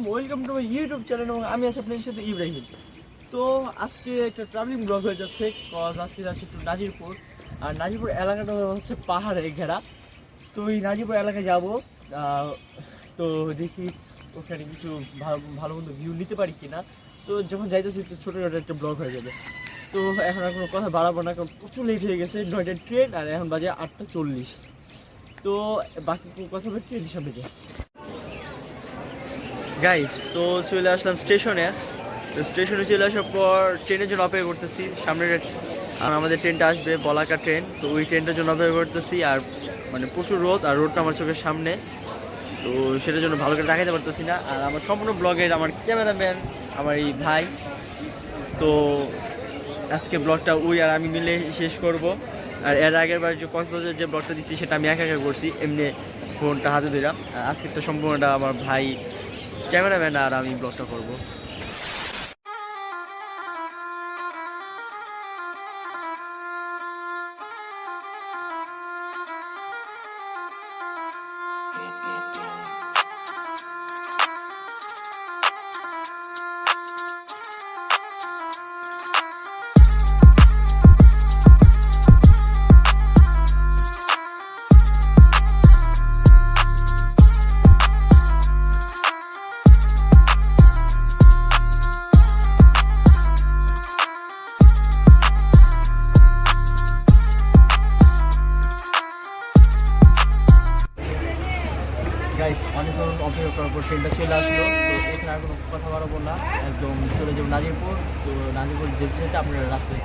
আলাইকুম welcome to my YouTube channel এবং আমি আছি আপনাদের সাথে ইব্রাহিম। তো আজকে একটা ট্রাভেলিং ব্লগ হয়ে যাচ্ছে কজ আজকে যাচ্ছে একটু নাজিরপুর। আর নাজিরপুর এলাকাটা হচ্ছে পাহাড়ে ঘেরা। তো এই নাজিরপুর এলাকায় যাব তো দেখি ওখানে কিছু ভালো মন্দ ভিউ নিতে পারি কিনা। তো যখন যাইতেছি ছোটোখাটো একটা ব্লগ হয়ে যাবে। তো এখন আর কোনো কথা বাড়াবো না, কারণ প্রচুর লেট হয়ে গেছে, নয়টার ট্রেন আর এখন বাজে আটটা চল্লিশ। তো বাকি কথা বলে ট্রেনের সামনে যাই। গাইস তো চলে আসলাম স্টেশনে। তো স্টেশনে চলে আসার পর ট্রেনের জন্য অপেক্ষা করতেছি। সামনে আর আমাদের ট্রেনটা আসবে বলাকা ট্রেন তো ওই ট্রেনটার জন্য অপেক্ষা করতেছি আর মানে প্রচুর রোদ আর রোদটা আমার চোখের সামনে। তো সেটার জন্য ভালো করে দেখাতে পারতেছি না। আর আমার সম্পূর্ণ ব্লগের আমার ক্যামেরাম্যান আমার এই ভাই। তো আজকে ব্লগটা ওই আর আমি মিলে শেষ করব। আর এর আগের বার যে কক্সবাজার যে ব্লগটা দিচ্ছি সেটা আমি একা একা করছি। এমনি ফোনটা হাতে দিলাম আজকে তো সম্পূর্ণটা আমার ভাই ক্যামেরাম্যান আর আমি ব্লগটা করব। কথা বাড়াবো না একদম চলে যাব নাজিরপুর। তো নাজিরপুর যেতে যেতে আপনারা রাস্তায়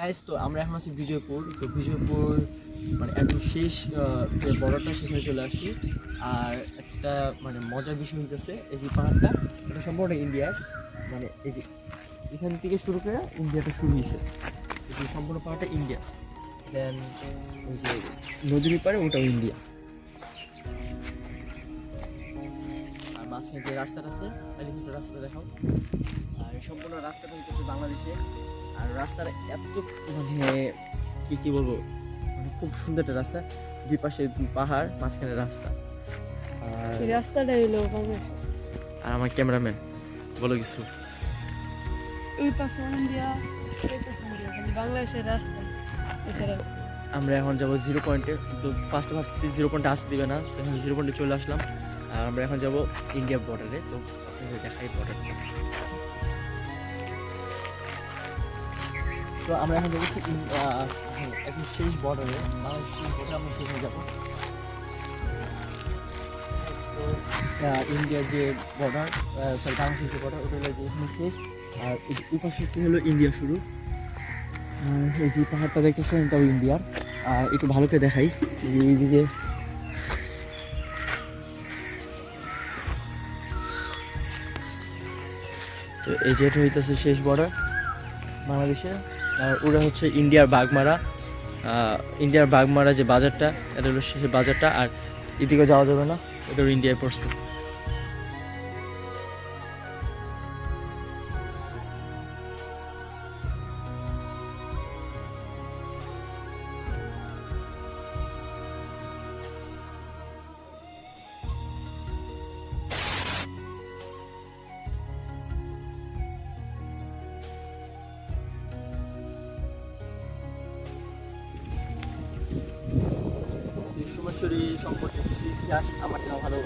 গাইস তো আমরা এখন আছি বিজয়পুর। তো বিজয়পুর মানে একদম শেষ যে বড়টা সেখানে চলে আসছি। আর একটা মানে মজার বিষয় হইতেছে, এই যে পাহাড়টা, এটা সম্পূর্ণ ইন্ডিয়ার মানে এই যে এখান থেকে শুরু করে ইন্ডিয়াটা শুরু হয়েছে এই যে সম্পূর্ণ পাহাড়টা ইন্ডিয়া দেন ওই যে নদীর পারে ওটাও ইন্ডিয়া আর মাঝখানে যে রাস্তাটা আছে, তাহলে কিন্তু রাস্তাটা দেখাও। আর সম্পূর্ণ রাস্তাটা হইতেছে বাংলাদেশে। আর রাস্তাটা এত মানে কি কি বলব? মানে খুব সুন্দর একটা রাস্তা। দুই পাশে পাহাড় মাঝখানে রাস্তা। আর রাস্তাটা এলো আর আমার ক্যামেরাম্যান বলো কিছু। ওই পাশে ইন্ডিয়া এই পাশে ইন্ডিয়া খালি বাংলাদেশের রাস্তা। এছাড়া আমরা এখন যাব জিরো পয়েন্টে তো ফার্স্টে ভাবতেছি জিরো পয়েন্টে আসতে দিবে না তো এখন জিরো পয়েন্টে চলে আসলাম। আর আমরা এখন যাব ইন্ডিয়া বর্ডারে তো দেখাই বর্ডারটা তো আমরা এখন যাচ্ছি একদম শেষ বর্ডারে বাংলাদেশ বর্ডারে আমরা তো ইন্ডিয়ার যে বর্ডার সরি বাংলাদেশের যে বর্ডার ওটা হলো এখানে শেষ আর এই হলো ইন্ডিয়া শুরু। এই যে পাহাড়টা দেখতেছেন, এটাও ইন্ডিয়ার আর একটু ভালো করে দেখাই। এইদিকে তো এই যে এটা হইতেছে শেষ বর্ডার বাংলাদেশে। আর ওরা হচ্ছে ইন্ডিয়ার বাগমারা। ইন্ডিয়ার বাগমারা যে বাজারটা, এটা হলো সে বাজারটা, আর এদিকে যাওয়া যাবে না এটা ইন্ডিয়ায় পড়ছে হিস্টোরি সম্পর্কে কিছু ইতিহাস আমার জন্য ভালো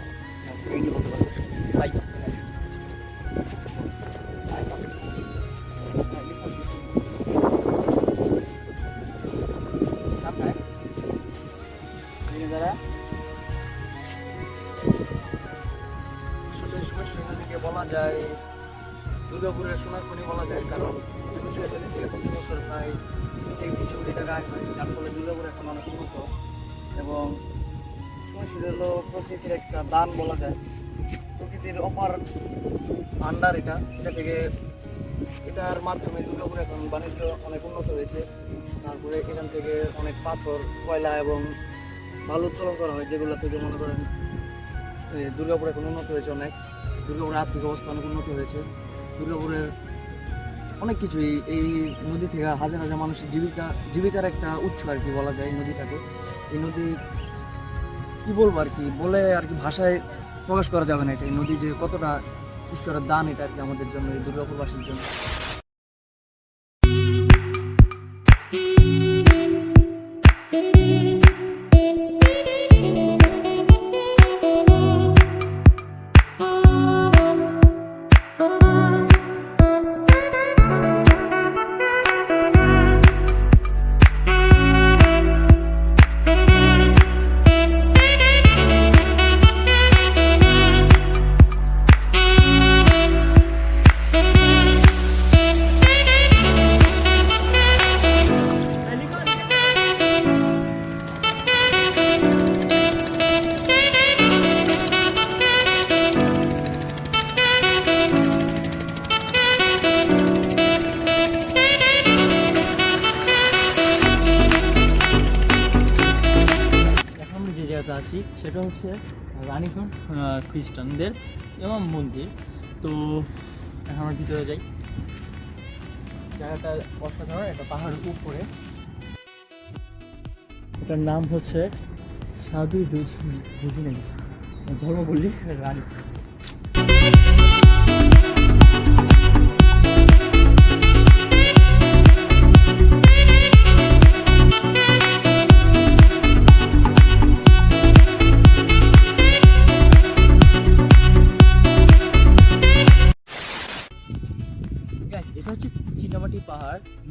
বলতে পারব। থেকে বলা যায়, দুর্গাপুরের সোনার খনি বলা যায়, কারণ সুমেশ্বরী নদী থেকে প্রতি বছর প্রায় থেকে তিনশো কোটি টাকা আয় হয়। সুমেশ্বরী হলো প্রকৃতির একটা দান বলা যায়। প্রকৃতির অপার ভান্ডার এটা। এটা থেকে এটার মাধ্যমে দুর্গাপুর এখন বাণিজ্য অনেক উন্নত হয়েছে। তারপরে এখান থেকে অনেক পাথর, কয়লা এবং বালু উত্তোলন করা হয়, যেগুলো থেকে মনে করেন দুর্গাপুর এখন উন্নত হয়েছে অনেক। দুর্গাপুরের আর্থিক অবস্থা অনেক উন্নত হয়েছে। দুর্গাপুরের অনেক কিছুই এই নদী থেকে হাজার হাজার মানুষের জীবিকা, জীবিকার একটা উৎস আর কি বলা যায় নদীটাকে। এই নদী কি বলব আর কি? বলে আর কি ভাষায় প্রকাশ করা যাবে না এটা, এই নদী যে কতটা ঈশ্বরের দান এটা আর কি আমাদের জন্য, এই দুর্গাপুরবাসীর জন্য। খ্রিস্টানদের এবং মন্দির। তো এখন আমরা ভিতরে যাই। জায়গাটা অসাধারণ, একটা পাহাড়ের উপরে। এটার নাম হচ্ছে সাধু বুঝি না ধর্ম ধর্মপল্লী রানী।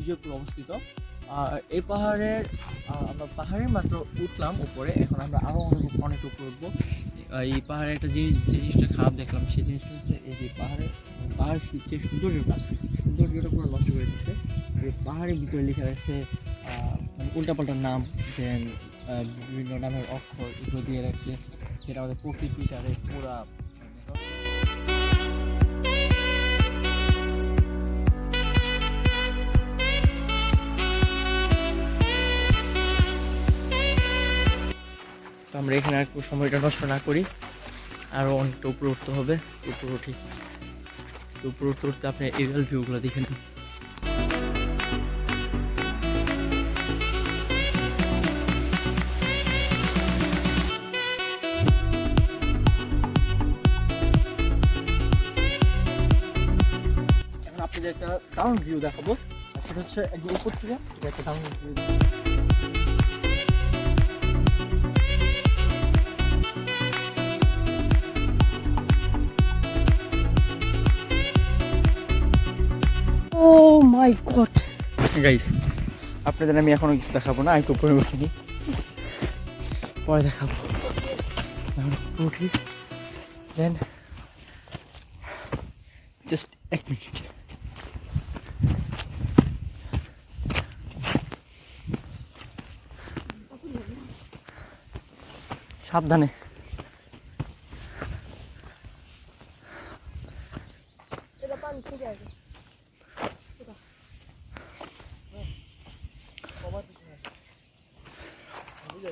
বিজয়পুর অবস্থিত। এই পাহাড়ের আমরা পাহাড়ে মাত্র উঠলাম উপরে। এখন আমরা আরও অনেক অনেক উপরে উঠবো। এই পাহাড়ে একটা যে জিনিসটা খারাপ দেখলাম, সেই জিনিসটা হচ্ছে এই যে পাহাড়ে, পাহাড় যে সৌন্দর্যটা সৌন্দর্যটা পুরো নষ্ট করে দিচ্ছে। পাহাড়ের ভিতরে লেখা রয়েছে মানে উল্টাপাল্টা নাম, দেন বিভিন্ন নামের অক্ষর দিয়ে রাখছে যেটা আমাদের প্রকৃতিটারে পুরা আমরা এখানে আর সময়টা নষ্ট না করি। আরও অনেকটা উপরে উঠতে হবে। উপরে উঠি। উপরে উঠতে উঠতে আপনি এরিয়াল ভিউগুলো দেখে নিন। আপনাদের একটা ডাউন ভিউ দেখাবো। সেটা হচ্ছে একদম উপর থেকে। একটা দারুণ ভিউ গড গাইস আপনাদের আমি এখনও কিছু দেখাবো না তো উপরে উঠিনি পরে দেখাবো। উঠি দেন জাস্ট এক মিনিট। সাবধানে।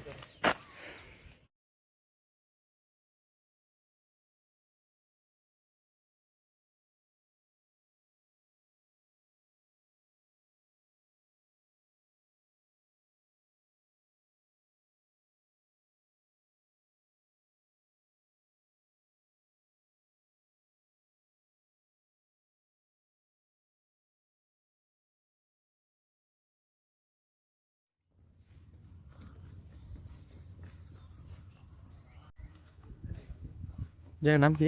ಇದ್ದಾರೆ জায়গার নাম কি